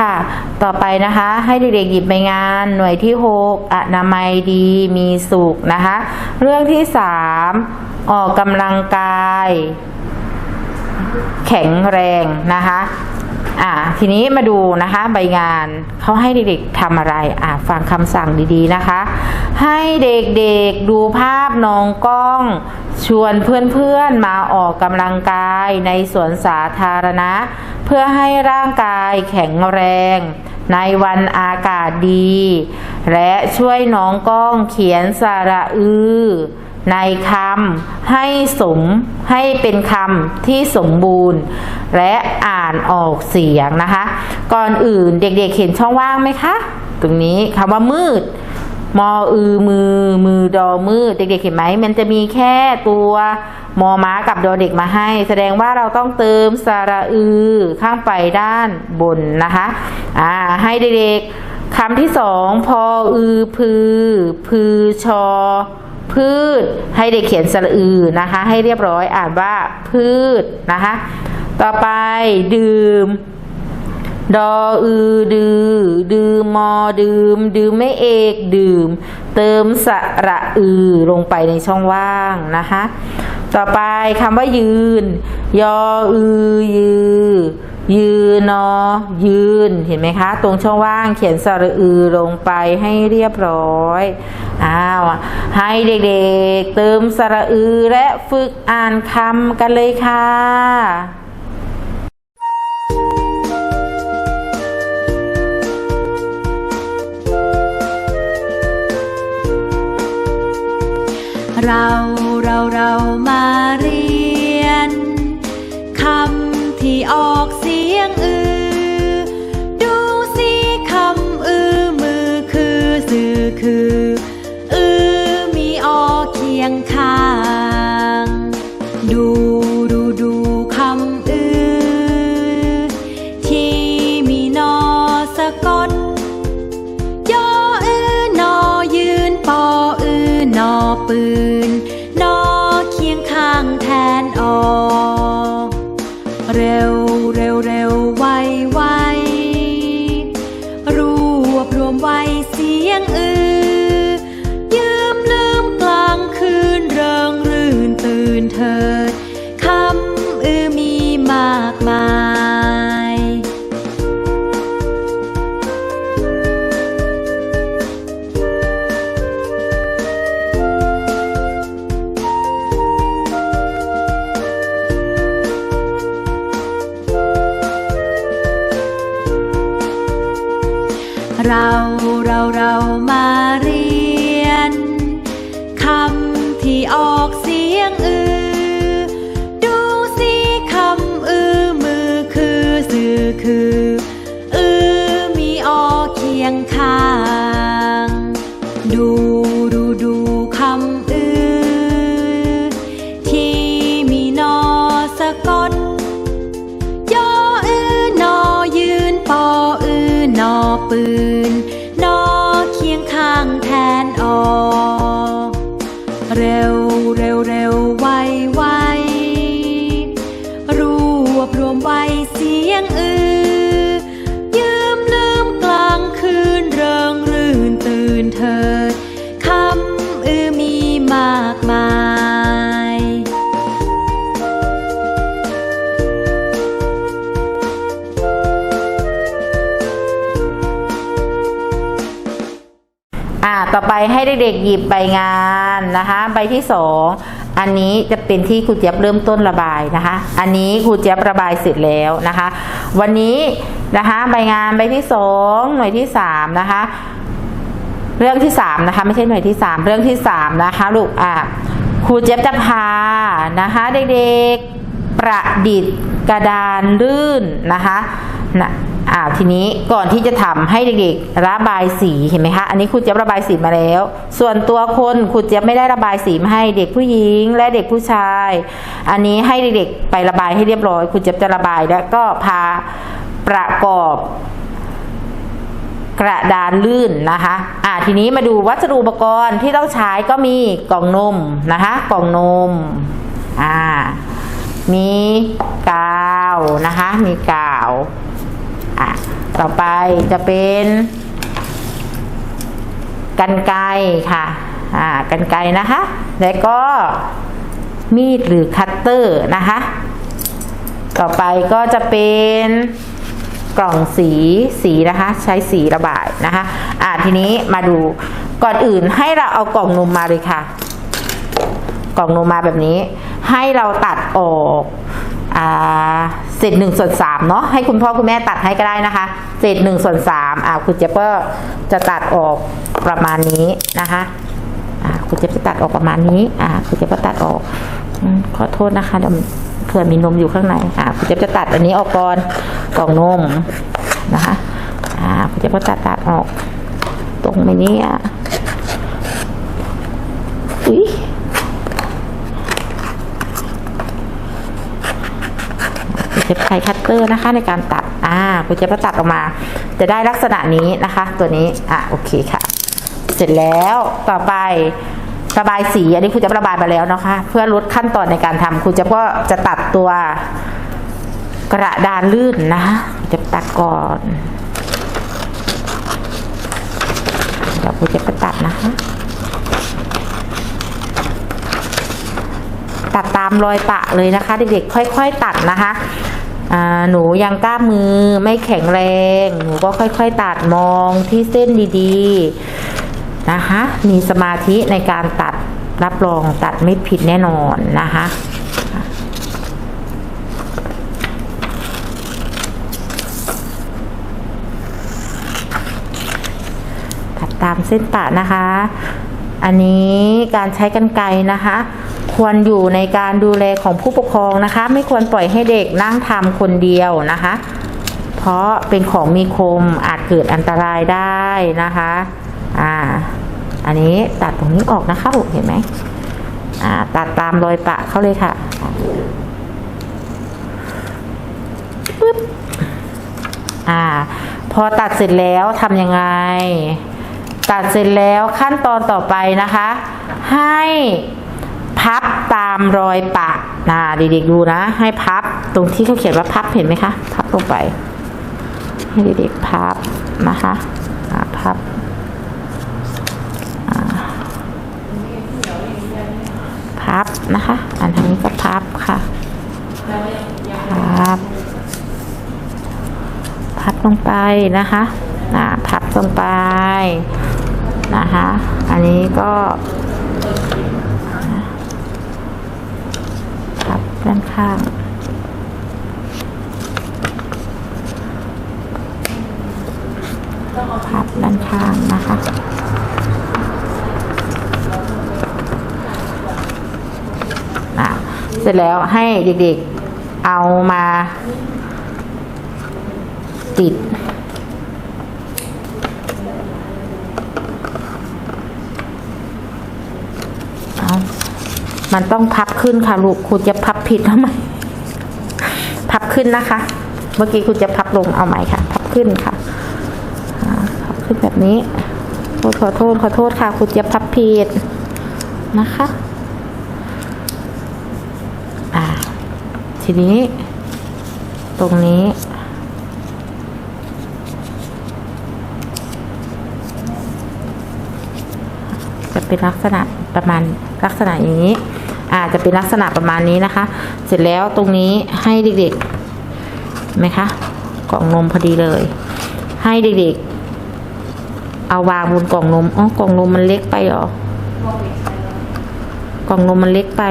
ค่ะ ต่อไปนะคะให้เด็กๆหยิบใบงานหน่วยที่ 6 อนามัยดีมีสุขนะคะ เรื่องที่ 3 ออกกำลังกาย แข็งแรงนะคะ อ่าทีนี้มาดูนะคะใบงานเขาให้เด็กๆทำอะไรอ่าฟังคำสั่งดีๆนะคะ ให้เด็กๆดูภาพน้องกล้อง ชวนเพื่อนๆมาออกกำลังกายในสวนสาธารณะ เพื่อให้ร่างกายแข็งแรงในวันอากาศดี และช่วยน้องกล้องเขียนสระอือ ในคำให้สมให้เป็นคำที่สมบูรณ์ และอ่านออกเสียงนะคะ ก่อนอื่นเด็กๆเห็นช่องว่างไหมคะ ตรงนี้คำว่ามืด มออือมือ มือดอมืดเด็กๆเห็นไหมมันจะมีแค่ตัวมอม้ากับดอเด็กมาให้ แสดงว่าเราต้องเติมสระอือข้างไปด้านบนนะคะอ่าให้เด็กๆคำที่สองพออือพือ พือชอ พืช ให้เด็กเขียนสระอือนะคะ ให้เรียบร้อยอ่านว่าพืชนะคะ ต่อไปดื่มดออือดือดื่มมอดื่มดื่มไม่เอกดื่ม เติมสระอือลงไปในช่องว่างนะคะ ต่อไปคำว่ายืน ยออือยือ ยืนนอ ยืน เห็นไหมคะ ตรงช่องว่างเขียนสระอือลงไปให้เรียบร้อยอ้าวให้เด็กๆเติมสระอือและฝึกอ่านคำกันเลยค่ะเราเราเรามา เเอ่าต่อไปให้เด็กๆหยิบใบงานนะคะ ใบที่สองอันนี้จะเป็นที่ครูเจี๊ยบเริ่มต้นระบายนะคะ อันนี้ครูเจี๊ยบระบายเสร็จแล้วนะคะ วันนี้นะคะใบงานใบที่สองหน่วยที่สามนะคะ เรื่องที่สามนะคะ ไม่ใช่หน่วยที่สามเรื่องที่สามนะคะลูกอะครูเจี๊ยบจะพานะคะเด็กๆประดิษฐ์กระดานลื่นนะคะนะ อ่าทีนี้ก่อนที่จะทำให้เด็กๆระบายสีเห็นไหมคะอันนี้ครูเจี๊ยบระบายสีมาแล้ว ส่วนตัวคนครูเจี๊ยบไม่ได้ระบายสีมาให้เด็กผู้หญิง และเด็กผู้ชาย อันนี้ให้เด็กๆไประบายให้เรียบร้อยครูเจี๊ยบจะระบายแล้วก็พาประกอบกระดานลื่นนะคะ อ่าทีนี้มาดูวัสดุอุปกรณ์ที่ต้องใช้ก็มีกล่องนมนะคะ กล่องนม อ่า มีกาวนะคะ มีกาว ต่อไปจะเป็นกันไกรค่ะ อ่า กันไกรนะคะ แล้วก็มีดหรือคัตเตอร์นะคะ ต่อไปก็จะเป็นกล่องสีสีนะคะ ใช้สีระบายนะคะ อ่าทีนี้มาดูก่อนอื่นให้เราเอากล่องนมมาเลยค่ะ กล่องนมมาแบบนี้ ให้เราตัดออก เศษหนึ่งส่วนสามเนาะให้คุณพ่อคุณแม่ตัดให้ก็ได้นะคะ เศษหนึ่งส่วนสามอ่าคุณเจ๊ยบก็จะตัดออกประมาณนี้นะคะอ่าคุณเจ๊ยบจะตัดออกประมาณนี้อ่าคุณเจ๊ยบก็ตัดออกขอโทษนะคะเดี๋ยวเผื่อมีนมอยู่ข้างในอ่าคุณเจ๊ยบจะตัดอันนี้ออกก่อนกล่องนมนะคะอ่าคุณเจ๊ยบก็ตัดตัดออก ตรงไหนเนี่ยอุ้ย เจะใช้คัตเตอร์นะคะ ในการตัดอ่าคุณเจะก็ตัดออกมา จะได้ลักษณะนี้นะคะ ตัวนี้อะโอเคค่ะ เสร็จแล้วต่อไประบายสีอันนี้คุณจะระบายมาแล้วนะคะ เพื่อลดขั้นตอนในการทำคุณเจะก็จะตัดตัวกระดานลื่นนะคะจะตัดก่อนเดี๋ยวคุณจะไปตัดนะคะ ตัดตามรอยปะเลยนะคะ เด็กๆค่อย ๆ ตัดนะคะ หนูยังกล้ามมือไม่แข็งแรง หนูก็ค่อยๆตัดมองที่เส้นดีๆนะคะ มีสมาธิในการตัดรับรองตัดไม่ผิดแน่นอนนะคะตัดตามเส้นปะนะคะ อันนี้การใช้กันไกรนะคะ ควรอยู่ในการดูแลของผู้ปกครองนะคะ ไม่ควรปล่อยให้เด็กนั่งทำคนเดียวนะคะ เพราะเป็นของมีคมอาจเกิดอันตรายได้นะคะอ่าอันนี้ตัดตรงนี้ออกนะคะลูกเห็นไหมอ่าตัดตามรอยปะเข้าเลยค่ะปึ๊บอ่า พอตัดเสร็จแล้วทำยังไง ตัดเสร็จแล้วขั้นตอนต่อไปนะคะ ให้ ตามรอยปะนะเด็กๆดูนะ ให้พับตรงที่เขาเขียนว่าพับเห็นไหมคะ พับลงไป ให้เด็กๆพับนะคะพับพับนะคะ อันทางนี้ก็พับค่ะพับพับลงไปนะคะอ่าพับลงไปนะคะ อันนี้ก็พับ ด้านข้างพับด้านข้างนะคะอะเสร็จแล้วให้เด็กๆเอามาติด เอา มันต้องพับขึ้นค่ะลูกคุณจะพับผิดทำไมพับขึ้นนะคะ เมื่อกี้คุณจะพับลงเอาใหม่ค่ะ พับขึ้นค่ะพับขึ้นแบบนี้โทษขอโทษขอโทษค่ะ คุณจะพับผิดนะคะอ่าทีนี้ ตรงนี้จะเป็นลักษณะประมาณลักษณะอย่างนี้ อาจจะเป็นลักษณะประมาณนี้นะคะ เสร็จแล้วตรงนี้ให้เด็กๆไหมคะกล่องนมพอดีเลย ให้เด็กๆ เอาวางบนกล่องนมอ๋อกล่องนมมันเล็กไปหรอกล่องนมมันเล็กไป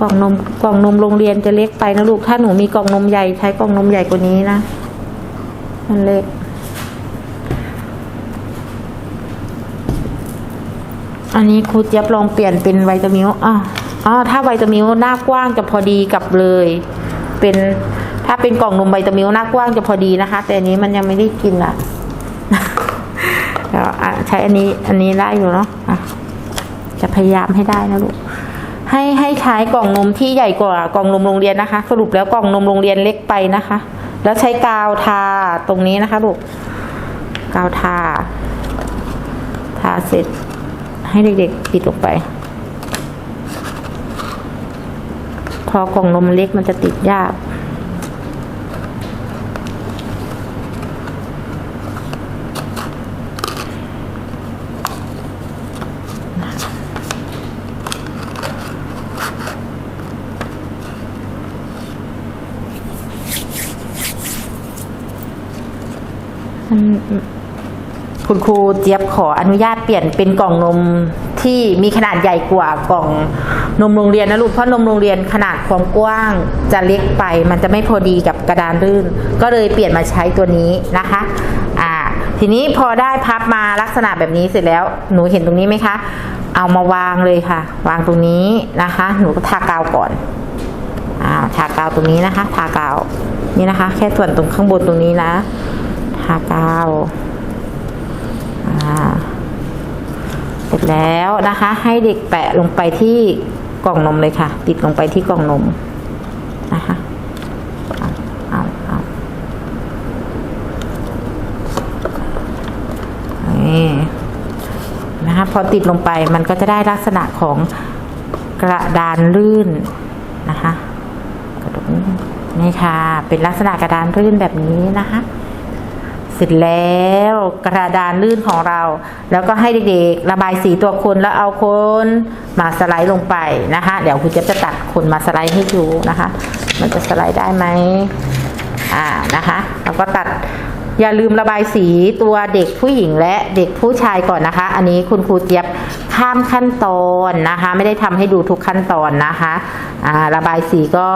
กล่องนมกล่องนมโรงเรียนจะเล็กไปนะลูก ถ้าหนูมีกล่องนมใหญ่ใช้กล่องนมใหญ่กว่านี้นะ มันเล็ก อันนี้ครูเจี๊ยบลองเปลี่ยนเป็นไวตามิลอะอ๋อถ้าไวตามิลหน้ากว้างจะพอดีกับเลย เป็นถ้าเป็นกล่องนมไวตามิลหน้ากว้างจะพอดีนะคะ แต่อันนี้มันยังไม่ได้กินอะแล้วใช้อันนี้อันนี้ได้อยู่เนาะะจะพยายามให้ได้นะลูกให้ให้ใช้กล่องนมที่ใหญ่กว่ากล่องนมโรงเรียนนะคะ สรุปแล้วกล่องนมโรงเรียนเล็กไปนะคะ แล้วใช้กาวทาตรงนี้นะคะลูกกาวทา ทาเสร็จ ให้เด็กๆปิดออกไป พอกล่องนมเล็กมันจะติดยาก คุณครูเจี๊ยบขออนุญาตเปลี่ยนเป็นกล่องนมที่มีขนาดใหญ่กว่ากล่องนมโรงเรียนนะลูกเพราะนมโรงเรียนขนาดความกว้างจะเล็กไป มันจะไม่พอดีกับกระดานรื่น ก็เลยเปลี่ยนมาใช้ตัวนี้นะคะอ่าทีนี้พอได้พับมาลักษณะแบบนี้เสร็จแล้ว หนูเห็นตรงนี้ไหมคะ เอามาวางเลยค่ะ วางตรงนี้นะคะ หนูก็ทากาวก่อนอ่าทากาวตรงนี้นะคะ ทากาวนี่นะคะ แค่ส่วนตรงข้างบนตรงนี้นะ ทากาว เสร็จแล้วนะคะ ให้เด็กแปะลงไปที่กล่องนมเลยค่ะ ติดลงไปที่กล่องนมนะคะเอาเอาเอานี่นะคะพอติดลงไปมันก็จะได้ลักษณะของกระดานลื่นนะคะนนี่ค่ะ เป็นลักษณะกระดานลื่นแบบนี้นะคะ เสร็จแล้วกระดานลื่นของเรา แล้วก็ให้เด็กๆระบายสีตัวคนแล้วเอาคนมาสไลด์ลงไปนะคะ เดี๋ยวคุณเจะจะตัดคนมาสไลด์ให้ดูนะคะ มันจะสไลด์ได้ไหมอ่านะคะแล้วก็ตัดอย่าลืมระบายสีตัวเด็กผู้หญิงและเด็กผู้ชายก่อนนะคะ อันนี้คุณครูเจี๊ยบข้ามขั้นตอนนะคะ ไม่ได้ทำให้ดูทุกขั้นตอนนะคะอ่าระบายสีก็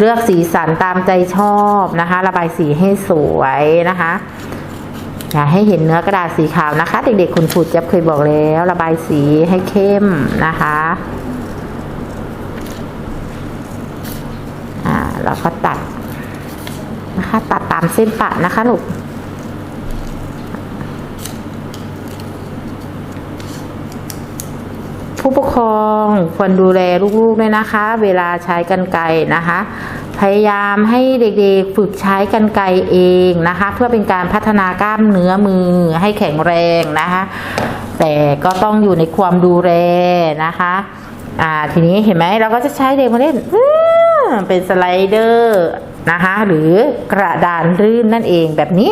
เลือกสีสันตามใจชอบนะคะ ระบายสีให้สวยนะคะอย่าให้เห็นเนื้อกระดาษสีขาวนะคะ เด็กๆคุณครูเจี๊ยบเคยบอกแล้ว ระบายสีให้เข้มนะคะอ่าแล้วก็ตัดนะคะ ตัดตามเส้นปะนะคะลูก ผู้ปกครองควรดูแลลูกๆด้วยนะคะ เวลาใช้กันไกนะคะ พยายามให้เด็กๆฝึกใช้กันไกเองนะคะ เพื่อเป็นการพัฒนากล้ามเนื้อมือให้แข็งแรงนะคะ แต่ก็ต้องอยู่ในความดูแลนะคะอ่าทีนี้เห็นไหมเราก็จะใช้เด็กมาเล่นเป็นสไลเดอร์นะคะหรือกระดานลื่นนั่นเองแบบนี้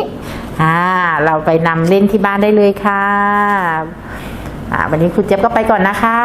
อ่าเราไปนำเล่นที่บ้านได้เลยค่ะ วันนี้ครูเจี๊ยบก็ไปก่อนนะคะ